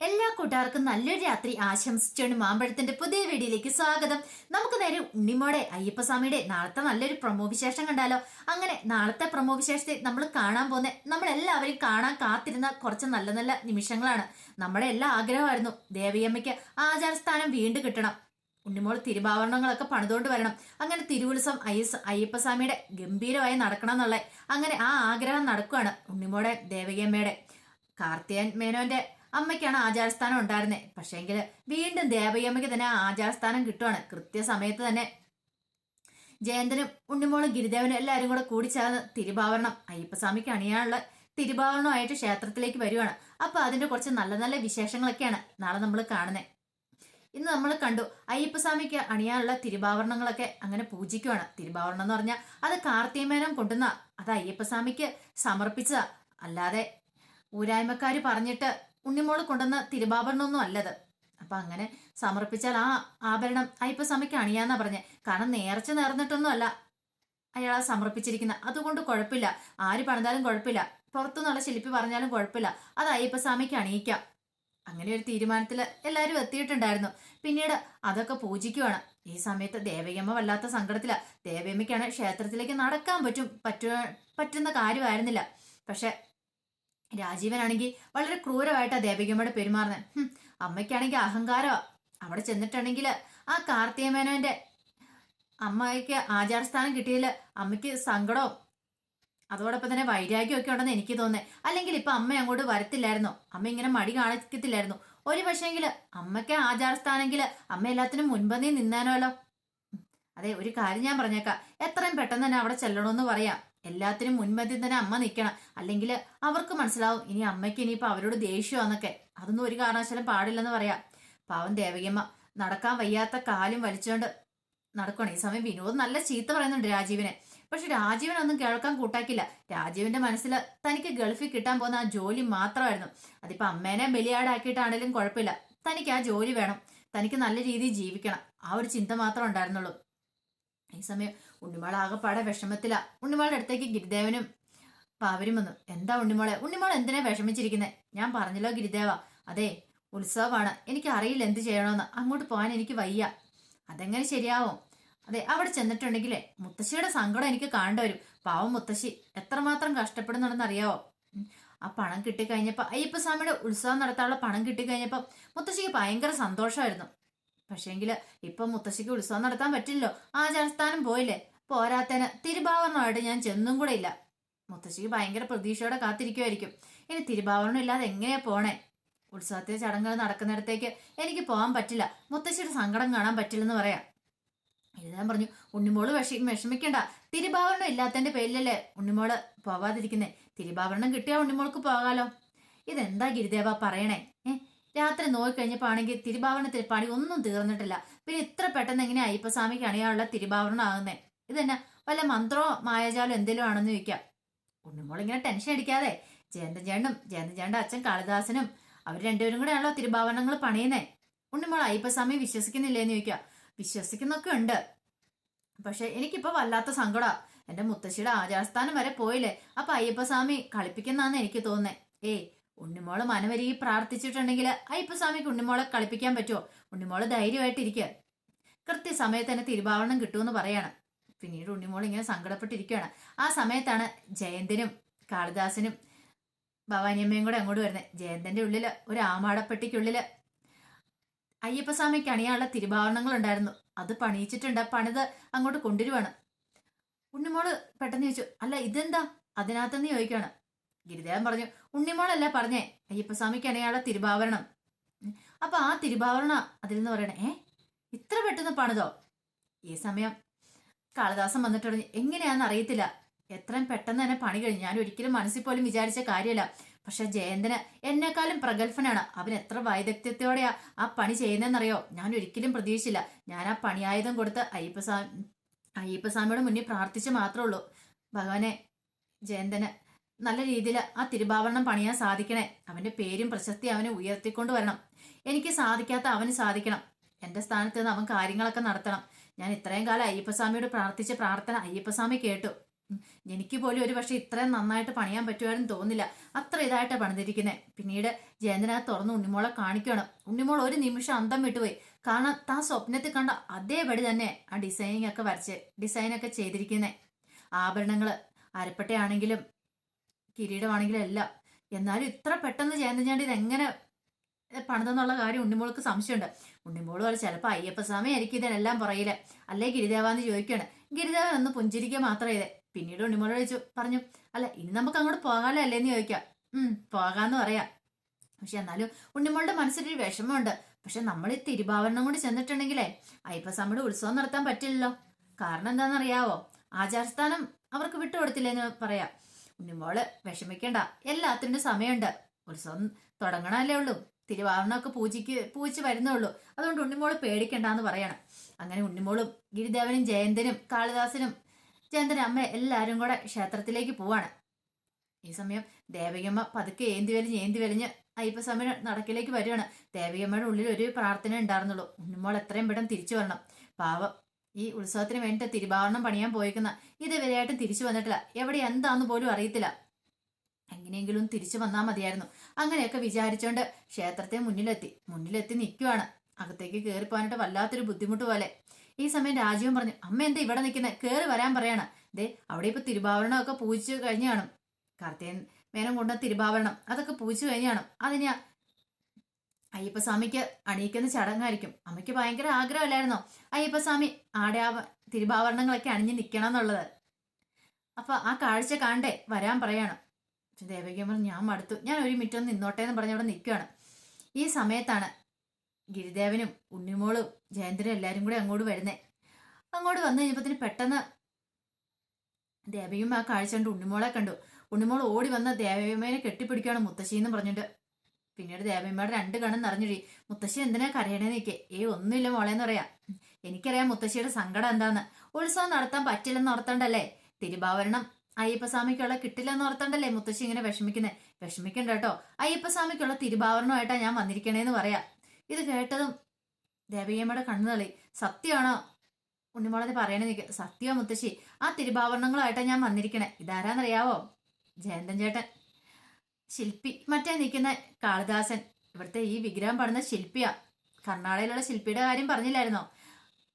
എല്ലാ കൂട്ടുകാർക്കും നല്ലൊരു രാത്രി ആശംസിച്ചുകൊണ്ട് മാമ്പഴത്തിന്റെ പുതിയ വീഡിയോയിലേക്ക് സ്വാഗതം. നമുക്ക് നേരെ ഉണ്ണിമോടെ അയ്യപ്പസ്വാമിയുടെ നാളത്തെ നല്ലൊരു പ്രൊമോ വിശേഷം കണ്ടാലോ? അങ്ങനെ നാളത്തെ പ്രൊമോ വിശേഷത്തെ നമ്മൾ കാണാൻ പോകുന്ന നമ്മളെല്ലാവരും കാണാൻ കാത്തിരുന്ന കുറച്ച് നല്ല നല്ല നിമിഷങ്ങളാണ്. നമ്മുടെ എല്ലാ ആഗ്രഹമായിരുന്നു ദേവിയമ്മയ്ക്ക് ആചാരസ്ഥാനം വീണ്ടും കിട്ടണം. ഉണ്ണിമോൾ തിരുവാവരണങ്ങളൊക്കെ പണിതുകൊണ്ട് വരണം. അങ്ങനെ തിരുവുത്സവം അയ്യസ് അയ്യപ്പസ്വാമിയുടെ ഗംഭീരമായി നടക്കണം എന്നുള്ള അങ്ങനെ ആ ആഗ്രഹം നടക്കുകയാണ് ഉണ്ണിമോടെ ദേവകിയമ്മയുടെ കാർത്തിയൻ മേനോന്റെ അമ്മയ്ക്കാണ് ആചാരസ്ഥാനം ഉണ്ടായിരുന്നത് പക്ഷേങ്കിൽ വീണ്ടും ദേവയമ്മയ്ക്ക് തന്നെ ആചാരസ്ഥാനം കിട്ടുവാണ്. കൃത്യസമയത്ത് തന്നെ ജയന്തനും ഉണ്ണിമോളും ഗിരിദേവനും എല്ലാവരും കൂടെ കൂടിച്ചേർന്ന് തിരുഭാവരണം. അയ്യപ്പസ്വാമിക്ക് അണിയാനുള്ള തിരുഭാവരണമായിട്ട് ക്ഷേത്രത്തിലേക്ക് വരുവാണ്. അപ്പൊ അതിന്റെ കുറച്ച് നല്ല നല്ല വിശേഷങ്ങളൊക്കെയാണ് നാളെ നമ്മൾ കാണുന്നത് ഇന്ന് നമ്മൾ കണ്ടു അയ്യപ്പസ്വാമിക്ക് അണിയാനുള്ള തിരുഭാവരണങ്ങളൊക്കെ അങ്ങനെ പൂജിക്കുവാണ്. തിരുഭാവരണം എന്ന് പറഞ്ഞാൽ അത് കാർത്തികമേനം കൊണ്ടുവന്ന അത് അയ്യപ്പസ്വാമിക്ക് സമർപ്പിച്ചതാ. അല്ലാതെ ഊരായ്മക്കാർ പറഞ്ഞിട്ട് ഉണ്ണിമോൾ കൊണ്ടുവന്ന തിരുവാഭരണമൊന്നും അല്ലത്. അപ്പൊ അങ്ങനെ സമർപ്പിച്ചാൽ ആ ആഭരണം അയ്യപ്പസ്വാമിക്ക് അണിയാന്നാ പറഞ്ഞേ. കാരണം നേർച്ച നേർന്നിട്ടൊന്നും അല്ല അയാൾ ആ സമർപ്പിച്ചിരിക്കുന്ന. അതുകൊണ്ട് കുഴപ്പമില്ല. ആര് പണിതാലും കുഴപ്പമില്ല. പുറത്തുനിന്നുള്ള ശില്പി പറഞ്ഞാലും കുഴപ്പമില്ല. അത് അയ്യപ്പ സ്വാമിക്ക് അണിയിക്കാം. അങ്ങനെ ഒരു തീരുമാനത്തിൽ എല്ലാവരും എത്തിയിട്ടുണ്ടായിരുന്നു. പിന്നീട് അതൊക്കെ പൂജിക്കുവാണ്. ഈ സമയത്ത് ദേവയമ്മ വല്ലാത്ത സങ്കടത്തില. ദേവയമ്മയ്ക്കാണ് ക്ഷേത്രത്തിലേക്ക് നടക്കാൻ പറ്റും പറ്റുന്ന കാര്യമായിരുന്നില്ല. പക്ഷെ രാജീവനാണെങ്കിൽ വളരെ ക്രൂരമായിട്ടാ ദേവികമ്മയുടെ പെരുമാറുന്നത് അമ്മയ്ക്കാണെങ്കിൽ അഹങ്കാരമാ. അവിടെ ചെന്നിട്ടുണ്ടെങ്കിൽ ആ കാർത്തികമേനോന്റെ അമ്മയ്ക്ക് ആചാരസ്ഥാനം കിട്ടിയതിൽ അമ്മയ്ക്ക് സങ്കടവും. അതോടൊപ്പം തന്നെ വൈരാഗ്യമൊക്കെ ഉണ്ടെന്ന് എനിക്ക് തോന്നുന്നത്. അല്ലെങ്കിൽ ഇപ്പൊ അമ്മ അങ്ങോട്ട് വരത്തില്ലായിരുന്നോ. അമ്മ ഇങ്ങനെ മടി കാണിക്കത്തില്ലായിരുന്നു. ഒരു പക്ഷേങ്കിൽ അമ്മയ്ക്ക് ആചാരസ്ഥാനെങ്കിൽ അമ്മ എല്ലാത്തിനും മുൻപന്തി നിന്നാനോലോ അതെ ഒരു കാര്യം ഞാൻ പറഞ്ഞേക്കാം. എത്രയും പെട്ടെന്ന് തന്നെ അവിടെ ചെല്ലണമെന്ന് പറയാം. എല്ലാത്തിനും മുൻപന്തി തന്നെ അമ്മ നിൽക്കണം അല്ലെങ്കിൽ അവർക്ക് മനസ്സിലാവും ഇനി അമ്മയ്ക്ക് ഇനിയിപ്പോൾ അവരോട് ദേഷ്യമാണെന്നൊക്കെ അതൊന്നും ഒരു കാരണവശാലും പാടില്ലെന്ന് പറയാം. പാവം ദേവകിയമ്മ നടക്കാൻ വയ്യാത്ത കാലും വലിച്ചുകൊണ്ട് നടക്കണം ഈ സമയം വിനോദ് നല്ല ചീത്ത പറയുന്നുണ്ട് രാജീവിനെ. പക്ഷെ രാജീവനൊന്നും കേൾക്കാൻ കൂട്ടാക്കില്ല. രാജീവിന്റെ മനസ്സിൽ തനിക്ക് ഗൾഫിൽ കിട്ടാൻ പോകുന്ന ആ ജോലി മാത്രമായിരുന്നു. അതിപ്പോ അമ്മേനെ ബലിയാടാക്കിയിട്ടാണെങ്കിലും കുഴപ്പമില്ല. തനിക്ക് ആ ജോലി വേണം. തനിക്ക് നല്ല രീതിയിൽ ജീവിക്കണം. ആ ഒരു ചിന്ത മാത്രമേ ഉണ്ടായിരുന്നുള്ളൂ. ഈ സമയം ഉണ്ണിമോൾ ആകെപ്പാടെ വിഷമത്തില. ഉണ്ണിമോളുടെ അടുത്തേക്ക് ഗിരിദേവനും പാവരും വന്നു. എന്താ ഉണ്ണിമോളെ? ഉണ്ണിമോൾ എന്തിനാ വിഷമിച്ചിരിക്കുന്നത് ഞാൻ പറഞ്ഞല്ലോ ഗിരിദേവ. അതെ ഉത്സവമാണ്. എനിക്ക് അറിയില്ല എന്ത് ചെയ്യണമെന്ന് അങ്ങോട്ട് പോകാൻ എനിക്ക് വയ്യ. അതെങ്ങനെ ശരിയാവും? അതെ അവിടെ ചെന്നിട്ടുണ്ടെങ്കിലേ മുത്തശ്ശിയുടെ സങ്കടം എനിക്ക് കാണേണ്ടി വരും. പാവം മുത്തശ്ശി എത്രമാത്രം കഷ്ടപ്പെടുന്നുണ്ടെന്ന് അറിയാവോ? ആ പണം കിട്ടിക്കഴിഞ്ഞപ്പോൾ അയ്യപ്പസ്വാമിയുടെ ഉത്സവം നടത്താനുള്ള പണം കിട്ടിക്കഴിഞ്ഞപ്പോൾ മുത്തശ്ശിക്ക് ഭയങ്കര സന്തോഷമായിരുന്നു. പക്ഷേങ്കിൽ ഇപ്പം മുത്തശ്ശിക്ക് ഉത്സവം നടത്താൻ പറ്റില്ലല്ലോ. ആചാരസ്ഥാനം പോയില്ലേ? പോരാത്തന് തിരുഭാവരണമായിട്ട് ഞാൻ ചെന്നും കൂടെ ഇല്ല. മുത്തശ്ശിക്ക് ഭയങ്കര പ്രതീക്ഷയോടെ കാത്തിരിക്കുമായിരിക്കും ഇനി തിരുഭാവരണം ഇല്ലാതെ എങ്ങനെയാ പോണേ? ഉത്സവത്തെ ചടങ്ങുകൾ നടക്കുന്നിടത്തേക്ക് എനിക്ക് പോകാൻ പറ്റില്ല. മുത്തശ്ശിയുടെ സങ്കടം കാണാൻ പറ്റില്ലെന്ന് പറയാം. എഴുതാൻ പറഞ്ഞു ഉണ്ണിമോൾ വിഷ വിഷമിക്കണ്ട. തിരുഭാവരണം ഇല്ലാത്തതിന്റെ പേരിലല്ലേ ഉണ്ണിമോൾ പോവാതിരിക്കുന്നേ? തിരുഭാവരണം കിട്ടിയാ ഉണ്ണിമോൾക്ക് പോകാലോ? ഇതെന്താ ഗിരിദേവ പറയണേ? ഏ? രാത്രി നോക്കിക്കഴിഞ്ഞപ്പോ ആണെങ്കിൽ തിരുഭാവരണത്തിൽ പണി ഒന്നും തീർന്നിട്ടില്ല. പിന്നെ ഇത്ര പെട്ടെന്ന് എങ്ങനെ അയ്യപ്പസ്വാമിക്ക് അണിയാനുള്ള തിരുഭാവരണം ആകുന്നേ ഇതെന്നാ? വല്ല മന്ത്രോ മായാജാലോ എന്തെങ്കിലും ആണെന്ന് ചോദിക്കാം. ഉണ്ണിമോൾ ഇങ്ങനെ ടെൻഷൻ അടിക്കാതെ. ജയന്തൻ ചേട്ടനും ജയന്തൻ ചേട്ടന്റെ അച്ഛൻ കാളിദാസനും അവർ രണ്ടുപേരും കൂടെ ആണല്ലോ തിരുഭാവനങ്ങൾ പണിയുന്നേ. ഉണ്ണിമോൾ അയ്യപ്പസ്വാമി വിശ്വസിക്കുന്നില്ലേന്ന് ചോദിക്കുക വിശ്വസിക്കുന്നൊക്കെ ഉണ്ട്. പക്ഷെ എനിക്കിപ്പോ വല്ലാത്ത സങ്കടാ. എന്റെ മുത്തശ്ശിയുടെ ആചാരസ്ഥാനം വരെ പോയില്ലേ. അപ്പൊ അയ്യപ്പസ്വാമി കളിപ്പിക്കുന്നാന്ന് എനിക്ക് തോന്നുന്നേ. ഏയ് ഉണ്ണിമോൾ മനവരി പ്രാർത്ഥിച്ചിട്ടുണ്ടെങ്കിൽ അയ്യപ്പസ്വാമിക്ക് ഉണ്ണിമോളെ കളിപ്പിക്കാൻ പറ്റുമോ ഉണ്ണിമോൾ ധൈര്യമായിട്ടിരിക്കുക കൃത്യസമയത്ത് തന്നെ തിരുഭാവണം കിട്ടുമെന്ന് പറയാണ്. പിന്നീട് ഉണ്ണിമോൾ ഇങ്ങനെ സങ്കടപ്പെട്ടിരിക്കുകയാണ്. ആ സമയത്താണ് ജയന്തിനും കാളിദാസനും ഭവാനിയമ്മയും കൂടെ അങ്ങോട്ട് വരുന്നത്. ജയന്തിന്റെ ഉള്ളിൽ ഒരു ആമാടപ്പെട്ടിക്കുള്ളിൽ അയ്യപ്പസ്വാമിക്ക് അണിയാനുള്ള തിരുഭാവണങ്ങൾ ഉണ്ടായിരുന്നു അത് പണിയിച്ചിട്ടുണ്ട്. പണിത് അങ്ങോട്ട് കൊണ്ടുവരുവാണ്. ഉണ്ണിമോൾ പെട്ടെന്ന് ചോദിച്ചു അല്ല ഇതെന്താ? അതിനകത്തെന്ന് ചോദിക്കുകയാണ്. ഗിരിദേവൻ പറഞ്ഞു ഉണ്ണിമോളല്ല പറഞ്ഞേ അയ്യപ്പസ്വാമിക്ക് അണിയാനുള്ള തിരുഭാവരണം. അപ്പൊ ആ തിരുഭാവരണ അതിൽ നിന്ന് പറയണേ ഏ ഇത്ര പെട്ടെന്ന് പണിതോ? ഈ സമയം കാളിദാസൻ വന്നിട്ട് പറഞ്ഞു എങ്ങനെയാണെന്ന് അറിയത്തില്ല. എത്രയും പെട്ടെന്ന് തന്നെ പണി കഴിഞ്ഞു. ഞാൻ ഒരിക്കലും മനസ്സിൽ പോലും വിചാരിച്ച കാര്യമല്ല. പക്ഷെ ജയന്തന് എന്നെക്കാളും പ്രഗത്ഭനാണ്. അവൻ എത്ര വൈദഗ്ധ്യത്തോടെയാ ആ പണി ചെയ്യുന്നതെന്നറിയോ? ഞാൻ ഒരിക്കലും പ്രതീക്ഷിച്ചില്ല. ഞാൻ ആ പണിയായുധം കൊടുത്ത് അയ്യപ്പസ്വാമി അയ്യപ്പസ്വാമിയുടെ മുന്നിൽ പ്രാർത്ഥിച്ച് മാത്രമേ ഉള്ളൂ. ഭഗവാനെ ജയന്തന് നല്ല രീതിയിൽ ആ തിരുഭാവരണം പണിയാൻ സാധിക്കണേ. അവന്റെ പേരും പ്രശസ്തി അവനെ ഉയർത്തിക്കൊണ്ടുവരണം. എനിക്ക് സാധിക്കാത്ത അവന് സാധിക്കണം. എന്റെ സ്ഥാനത്ത് നിന്ന് അവൻ കാര്യങ്ങളൊക്കെ നടത്തണം. ഞാൻ ഇത്രയും കാലം അയ്യപ്പസ്വാമിയോട് പ്രാർത്ഥിച്ച പ്രാർത്ഥന അയ്യപ്പസ്വാമി കേട്ടു. എനിക്ക് പോലും ഒരു പക്ഷെ ഇത്രയും നന്നായിട്ട് പണിയാൻ പറ്റുമായിരുന്നു തോന്നില്ല അത്ര ഇതായിട്ടാണ് പണിതിരിക്കുന്നത് പിന്നീട് ജയന്തനാഥ് തുറന്ന് ഉണ്ണിമോളെ കാണിക്കണം ഉണ്ണിമോൾ ഒരു നിമിഷം അന്തം വിട്ടുപോയി. കാരണം താൻ സ്വപ്നത്തിൽ കണ്ട അതേപടി തന്നെ ആ ഡിസൈനിങ് ഒക്കെ വരച്ച് ഡിസൈനൊക്കെ ചെയ്തിരിക്കുന്നത് ആഭരണങ്ങൾ അരപ്പട്ടയാണെങ്കിലും കിരീടമാണെങ്കിലും എല്ലാം. എന്നാലും ഇത്ര പെട്ടെന്ന് ജയന്തൻ ചാണ്ടി ഇതെങ്ങനെ പണിതെന്നുള്ള കാര്യം ഉണ്ണിമോൾക്ക് സംശയമുണ്ട്. ഉണ്ണിമോൾ പറയും ചിലപ്പോൾ അയ്യപ്പസ്വാമി ആയിരിക്കും ഇതിനെല്ലാം പറയില്ല അല്ലേ ഗിരിദേവാന്ന് ചോദിക്കുകയാണ് ഗിരിദേവൻ ഒന്ന് പുഞ്ചിരിക്കുക മാത്രമേ ഇതേ. പിന്നീട് ഉണ്ണിമോൾ ചോദിച്ചു പറഞ്ഞു അല്ല ഇനി നമുക്ക് അങ്ങോട്ട് പോകാലോ അല്ലേന്ന് ചോദിക്കാം. ഉം പോകാന്ന് പറയാം. പക്ഷെ എന്നാലും ഉണ്ണിമോളുടെ മനസ്സിലൊരു വിഷമമുണ്ട്. പക്ഷെ നമ്മൾ ഈ തിരുഭാവരണം കൊണ്ട് ചെന്നിട്ടുണ്ടെങ്കിലേ അയ്യപ്പസ്വാമിയുടെ ഉത്സവം നടത്താൻ പറ്റില്ലല്ലോ. കാരണം എന്താണെന്നറിയാവോ? ആചാരസ്ഥാനം അവർക്ക് വിട്ടുകൊടുത്തില്ലെന്ന് പറയാം. ഉണ്ണിമോൾ വിഷമിക്കണ്ട. എല്ലാത്തിനും സമയമുണ്ട്. ഉത്സവം തുടങ്ങണല്ലേ ഉള്ളൂ. തിരുവാഭരണമൊക്കെ പൂജയ്ക്ക് പൂജിച്ച് വരുന്നുള്ളൂ. അതുകൊണ്ട് ഉണ്ണിമോൾ പേടിക്കണ്ടെന്ന് പറയണം. അങ്ങനെ ഉണ്ണിമോളും ഗിരിദേവനും ജയന്തനും കാളിദാസനും ജയന്തനും അമ്മ എല്ലാവരും കൂടെ ക്ഷേത്രത്തിലേക്ക് പോവാണ്. ഈ സമയം ദേവികമ്മ പതുക്കെ ഏന്തി വലിഞ്ഞ് ഏന്തി വലിഞ്ഞ് അയ്യപ്പസ്വാമിയുടെ നടക്കിലേക്ക് വരികയാണ്. ദേവികമ്മയുടെ ഉള്ളിൽ ഒരു പ്രാർത്ഥന ഉണ്ടായിരുന്നുള്ളൂ. ഉണ്ണിമോൾ എത്രയും പെട്ടെന്ന് തിരിച്ചു വരണം. പാവം ഈ ഉത്സവത്തിന് വേണ്ടിയിട്ട് തിരുവാവരണം പണിയാൻ പോയിക്കുന്ന ഇതുവരെയായിട്ടും തിരിച്ചു വന്നിട്ടില്ല. എവിടെ എന്താന്ന് പോലും അറിയത്തില്ല. എങ്ങനെയെങ്കിലും തിരിച്ചു വന്നാൽ മതിയായിരുന്നു. അങ്ങനെയൊക്കെ വിചാരിച്ചോണ്ട് ക്ഷേത്രത്തെ മുന്നിലെത്തി. മുന്നിലെത്തി നിൽക്കുവാണ് അകത്തേക്ക് കയറി പോകാനായിട്ട് വല്ലാത്തൊരു ബുദ്ധിമുട്ട് പോലെ. ഈ സമയം രാജീവൻ പറഞ്ഞു അമ്മ എന്താ ഇവിടെ നിൽക്കുന്നത് കയറി വരാൻ പറയാണ്. ദേ അവിടെ ഇപ്പൊ തിരുഭാവരണമൊക്കെ പൂജിച്ച് കഴിഞ്ഞാണ്. കാണും കാർത്തികൻ മേനം കൊണ്ട തിരുഭാവരണം അതൊക്കെ പൂജിച്ചു കഴിഞ്ഞാണ്. കാണും അതിന് അയ്യപ്പസ്വാമിക്ക് അണിയിക്കുന്ന ചടങ്ങായിരിക്കും. അമ്മയ്ക്ക് ഭയങ്കര ആഗ്രഹമല്ലായിരുന്നോ? അയ്യപ്പസ്വാമി ആടെ ആ തിരുഭാവരണങ്ങളൊക്കെ അണിഞ്ഞ് നിൽക്കണം എന്നുള്ളത് അപ്പൊ ആ കാഴ്ച കാണണ്ടേ? വരാൻ പറയാണ്. ദേവകിയമ്മ പറഞ്ഞു, ഞാൻ മടുത്തു. ഞാൻ ഒരു മിനിറ്റ് ഒന്ന് നിന്നോട്ടെ എന്ന് പറഞ്ഞ് അവിടെ നിൽക്കുകയാണ് ഈ സമയത്താണ് ഗിരിദേവനും ഉണ്ണിമോളും ജയന്തനും എല്ലാവരും കൂടി അങ്ങോട്ട് വരുന്നേ. അങ്ങോട്ട് വന്നു കഴിഞ്ഞപ്പത്തിന് പെട്ടെന്ന് ദേവയും ആ കാഴ്ച കണ്ട് ഉണ്ണിമോളെ കണ്ടു. ഉണ്ണിമോൾ ഓടി വന്ന് ദേവയമ്മേനെ കെട്ടിപ്പിടിക്കുകയാണ് മുത്തശ്ശി എന്ന് പറഞ്ഞിട്ട്. പിന്നീട് ദേവയമ്മയുടെ രണ്ട് കണ്ണും നിറഞ്ഞിടി മുത്തശ്ശി എന്തിനാ കരയണേ നിൽക്കേ ഏ ഒന്നുമില്ല മോളേന്ന് പറയാം. എനിക്കറിയാം മുത്തശ്ശിയുടെ സങ്കടം എന്താന്ന്. ഉത്സവം നടത്താൻ പറ്റില്ലെന്ന് ഓർത്തണ്ടല്ലേ? തിരുവാഭരണം അയ്യപ്പസ്വാമിക്കുള്ള കിട്ടില്ല എന്ന് ഓർത്തണ്ടല്ലേ മുത്തശ്ശി ഇങ്ങനെ വിഷമിക്കുന്നേ? വിഷമിക്കണ്ട കേട്ടോ. അയ്യപ്പസ്വാമിക്കുള്ള തിരുവാഭരണമായിട്ടാണ് ഞാൻ വന്നിരിക്കണേന്ന് പറയാം. ഇത് കേട്ടതും ദേവയമ്മയുടെ കണ്ണു തളി സത്യമാണോ? ഉണ്ണിമോളത് പറയണേ നിൽക്കുക സത്യമോ മുത്തശ്ശി? ആ തിരുഭാവരണങ്ങളായിട്ടാണ് ഞാൻ വന്നിരിക്കണേ. ഇതാരാന്നറിയാവോ? ജയന്തൻ ചേട്ടൻ. ശില്പി. മറ്റേ നിൽക്കുന്ന കാളിദാസൻ. ഇവിടുത്തെ ഈ വിഗ്രഹം പാടുന്ന ശില്പിയാ. കർണാടകയിലുള്ള ശില്പിയുടെ കാര്യം പറഞ്ഞില്ലായിരുന്നോ?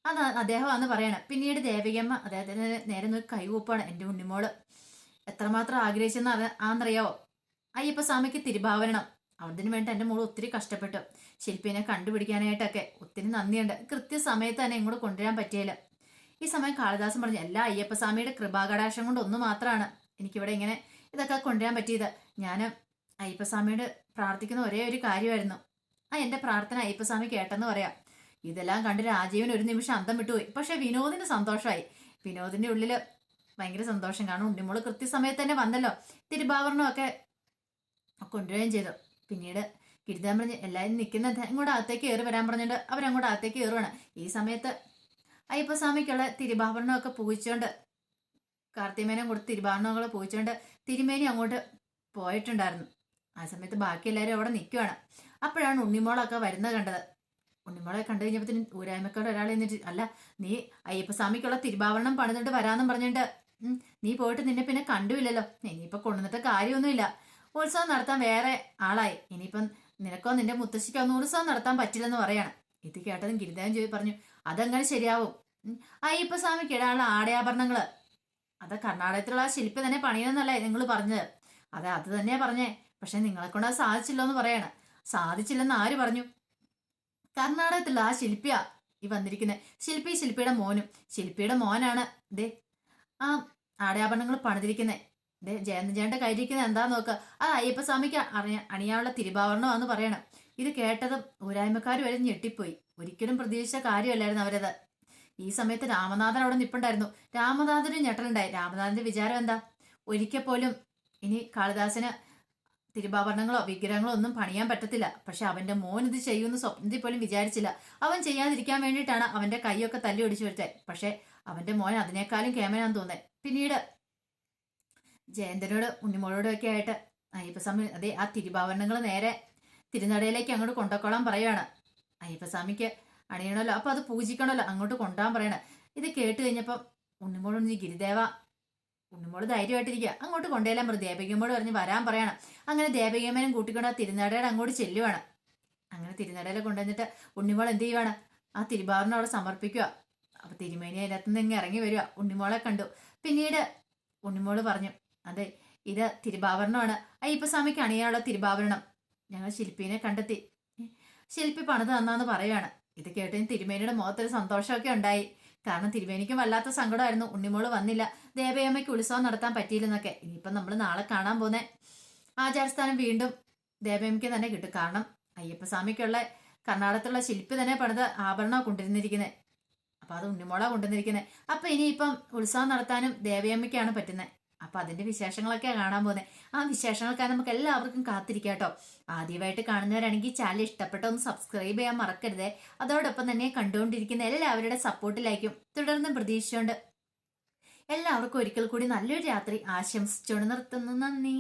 അത് അദ്ദേഹം അന്ന് പറയണം. പിന്നീട് ദേവികമ്മ അദ്ദേഹത്തിന് നേരെ നോക്കി കൈകൂപ്പാണ് എന്റെ ഉണ്ണിമോൾ. എത്രമാത്രം ആഗ്രഹിച്ചെന്ന് അത് ആന്നറിയാവോ? അയ്യപ്പ സ്വാമിക്ക് തിരുഭാവരണം. അതിന് വേണ്ടി എന്റെ മോൾ ഒത്തിരി കഷ്ടപ്പെട്ടു. ശില്പിനെ കണ്ടുപിടിക്കാനായിട്ടൊക്കെ ഒത്തിരി നന്ദിയുണ്ട്. കൃത്യസമയത്ത് തന്നെ ഇങ്ങോട്ട് കൊണ്ടുവരാൻ പറ്റിയില്ല ഈ സമയം കാളിദാസൻ പറഞ്ഞു എല്ലാ അയ്യപ്പസ്വാമിയുടെ കൃപാകടാക്ഷം കൊണ്ട് ഒന്ന് മാത്രമാണ് എനിക്കിവിടെ ഇങ്ങനെ ഇതൊക്കെ കൊണ്ടുവരാൻ പറ്റിയത്. ഞാൻ അയ്യപ്പസ്വാമിയോട് പ്രാർത്ഥിക്കുന്ന ഒരേ ഒരു കാര്യമായിരുന്നു. ആ എന്റെ പ്രാർത്ഥന അയ്യപ്പസ്വാമി കേട്ടെന്ന് പറയാം. ഇതെല്ലാം കണ്ട് രാജീവൻ ഒരു നിമിഷം അന്തം വിട്ടുപോയി. പക്ഷെ വിനോദിന് സന്തോഷമായി വിനോദിന്റെ ഉള്ളിൽ ഭയങ്കര സന്തോഷം. കാരണം ഉണ്ണിമോൾ കൃത്യസമയത്ത് തന്നെ വന്നല്ലോ തിരുഭാവരണമൊക്കെ കൊണ്ടുവരികയും ചെയ്തു. പിന്നീട് കിരുതാൻ പറഞ്ഞ് എല്ലാവരും നിൽക്കുന്ന അങ്ങോട്ട് അകത്തേക്ക് കയറി വരാൻ പറഞ്ഞിട്ട് അവരങ്ങോട്ട് അകത്തേക്ക് കയറുവാണ്. ഈ സമയത്ത് അയ്യപ്പസ്വാമിക്കുള്ള തിരുഭാവരണമൊക്കെ പൂജിച്ചുകൊണ്ട് കാർത്തിമേനം കൊടുത്ത് തിരുഭാവരണമൊക്കെ പൂജിച്ചുകൊണ്ട് തിരുമേനി അങ്ങോട്ട് പോയിട്ടുണ്ടായിരുന്നു. ആ സമയത്ത് ബാക്കി എല്ലാവരും അവിടെ നിൽക്കുവാണ്. അപ്പോഴാണ് ഉണ്ണിമോളൊക്കെ വരുന്നത് കണ്ടത്. ഉണ്ണിമോളെ കണ്ടു കഴിഞ്ഞപ്പോൾ ഊരായ്മക്കാരുടെ ഒരാൾ എന്നിട്ട് അല്ല നീ അയ്യപ്പസ്വാമിക്കുള്ള തിരുഭാവരണം പണിതിട്ട് വരാമെന്നും പറഞ്ഞിട്ട് നീ പോയിട്ട് നിന്നെ പിന്നെ കണ്ടുമില്ലല്ലോ ഇനിയിപ്പൊ കൊണ്ടുവന്നിട്ട് കാര്യമൊന്നുമില്ല. ഉത്സവം നടത്താൻ വേറെ ആളായി. ഇനിയിപ്പം നിനക്കോ നിന്റെ മുത്തശ്ശിക്കോ ഒന്നും ഉത്സവം നടത്താൻ പറ്റില്ലെന്ന് പറയാണ്. ഇത് കേട്ടതും ഗിരിദേവൻ ചോദി പറഞ്ഞു അതെങ്ങനെ ശരിയാവും. ഉം, അയ്യപ്പസ്വാമിക്ക് ഇടാനുള്ള ആടയാഭരണങ്ങൾ. അത് കർണാടകത്തിലുള്ള ആ ശില്പി തന്നെ പണിയെന്നല്ലേ നിങ്ങൾ പറഞ്ഞത്? അതെ അത് തന്നെയാ പറഞ്ഞേ. പക്ഷെ നിങ്ങളെ കൊണ്ട് അത് സാധിച്ചില്ലോ എന്ന് പറയാണ്. സാധിച്ചില്ലെന്ന് ആര് പറഞ്ഞു? കർണാടകത്തിലുള്ള ആ ശില്പിയാ ഈ വന്നിരിക്കുന്നത് ശില്പി ശില്പിയുടെ മോനും. ശില്പിയുടെ മോനാണ്. ദേ ആ ആടയാഭരണങ്ങൾ പണിതിരിക്കുന്നത് ദേ ജയന്തജയന്റെ കയ്യിരിക്കുന്നത് എന്താ നോക്കുക ആ അയ്യപ്പസ്വാമിക്ക് അറിയ അണിയാനുള്ള തിരുവാഭരണമാന്ന് പറയണം. ഇത് കേട്ടതും ഊരായ്മക്കാർ വരെ ഞെട്ടിപ്പോയി. ഒരിക്കലും പ്രതീക്ഷിച്ച കാര്യമല്ലായിരുന്നു അവരത്. ഈ സമയത്ത് രാമനാഥൻ അവിടെ നിപ്പുണ്ടായിരുന്നു. രാമനാഥനും ഞെട്ടലുണ്ടായി. രാമനാഥന്റെ വിചാരം എന്താ? ഒരിക്കൽ പോലും ഇനി കാളിദാസന് തിരുവാഭരണങ്ങളോ വിഗ്രഹങ്ങളോ ഒന്നും പണിയാൻ പറ്റത്തില്ല. പക്ഷെ അവന്റെ മോൻ ഇത് ചെയ്യുമെന്ന് സ്വപ്നത്തിൽ പോലും വിചാരിച്ചില്ല. അവൻ ചെയ്യാതിരിക്കാൻ വേണ്ടിയിട്ടാണ് അവന്റെ കൈയൊക്കെ തല്ലി ഒടിച്ചു വരുത്തേ. പക്ഷെ അവന്റെ മോൻ അതിനേക്കാളും കേമനാന്ന് തോന്നേ. പിന്നീട് ജയന്തനോട് ഉണ്ണിമോളോടും ഒക്കെ ആയിട്ട് അയ്യപ്പസ്വാമി അതെ ആ തിരുഭാവനങ്ങൾ നേരെ തിരുനടയിലേക്ക് അങ്ങോട്ട് കൊണ്ടുപോക്കോളാൻ പറയാണ്. അയ്യപ്പസ്വാമിക്ക് അണിയണമല്ലോ അപ്പൊ അത് പൂജിക്കണമല്ലോ അങ്ങോട്ട് കൊണ്ടുപോകാൻ പറയണ. ഇത് കേട്ട് കഴിഞ്ഞപ്പം ഉണ്ണിമോളൊന്ന് ഗിരിദേവ ഉണ്ണിമോൾ ധൈര്യമായിട്ടിരിക്കുക അങ്ങോട്ട് കൊണ്ടുപോയാലും പറയും ദേവകിയമ്മോട് പറഞ്ഞ് വരാൻ പറയണം. അങ്ങനെ ദേവകിയമ്മനും കൂട്ടിക്കൊണ്ട് ആ തിരുനടയുടെ അങ്ങോട്ട് ചെല്ലുവാണ്. അങ്ങനെ തിരുനടയിലെ കൊണ്ടുവന്നിട്ട് ഉണ്ണിമോൾ എന്ത് ചെയ്യുവാണ്? ആ തിരുവാറിനെ അവിടെ സമർപ്പിക്കുക അപ്പൊ തിരുമേനി അതിനകത്ത് നിന്ന് ഇറങ്ങി വരിക. ഉണ്ണിമോളെ കണ്ടു. പിന്നീട് ഉണ്ണിമോൾ പറഞ്ഞു അതെ ഇത് തിരുവാഭരണമാണ് അയ്യപ്പസ്വാമിക്ക് അണിയാനുള്ള തിരുവാഭരണം ഞങ്ങൾ ശില്പിനെ കണ്ടെത്തി. ശില്പി പണിത് തന്നാന്ന് പറയുകയാണ് ഇത് കേട്ടതിന് തിരുമേനിയുടെ മുഖത്തൊരു സന്തോഷമൊക്കെ ഉണ്ടായി. കാരണം തിരുമേനിക്കും വല്ലാത്ത സങ്കടമായിരുന്നു. ഉണ്ണിമോൾ വന്നില്ല. ദേവയമ്മയ്ക്ക് ഉത്സവം നടത്താൻ പറ്റിയില്ലെന്നൊക്കെ. ഇനിയിപ്പം നമ്മൾ നാളെ കാണാൻ പോകുന്ന ആചാരസ്ഥാനം വീണ്ടും ദേവയമ്മയ്ക്ക് തന്നെ കിട്ടും. കാരണം അയ്യപ്പസ്വാമിക്കുള്ള കർണാടകത്തിലുള്ള ശില്പി തന്നെ പണിത് ആഭരണം കൊണ്ടുവന്നിരിക്കുന്നത് അപ്പൊ അത് ഉണ്ണിമോള കൊണ്ടുവന്നിരിക്കുന്നത് അപ്പൊ ഇനിയിപ്പം ഉത്സവം നടത്താനും ദേവയമ്മയ്ക്കാണ് പറ്റുന്നത് അപ്പൊ അതിന്റെ വിശേഷങ്ങളൊക്കെ കാണാൻ പോകുന്നത് ആ വിശേഷങ്ങൾക്കായി നമുക്ക് എല്ലാവർക്കും കാത്തിരിക്കാം കേട്ടോ. ആദ്യമായിട്ട് കാണുന്നവരാണെങ്കിൽ ചാനൽ ഇഷ്ടപ്പെട്ട ഒന്ന് സബ്സ്ക്രൈബ് ചെയ്യാൻ മറക്കരുത്. അതോടൊപ്പം തന്നെ കണ്ടുകൊണ്ടിരിക്കുന്ന എല്ലാവരുടെ സപ്പോർട്ടിലായിരിക്കും തുടർന്ന് പ്രതീക്ഷിച്ചുകൊണ്ട് എല്ലാവർക്കും ഒരിക്കൽ കൂടി നല്ലൊരു രാത്രി ആശംസിച്ചുകൊണ്ട് നിർത്തുന്നു. നന്ദി.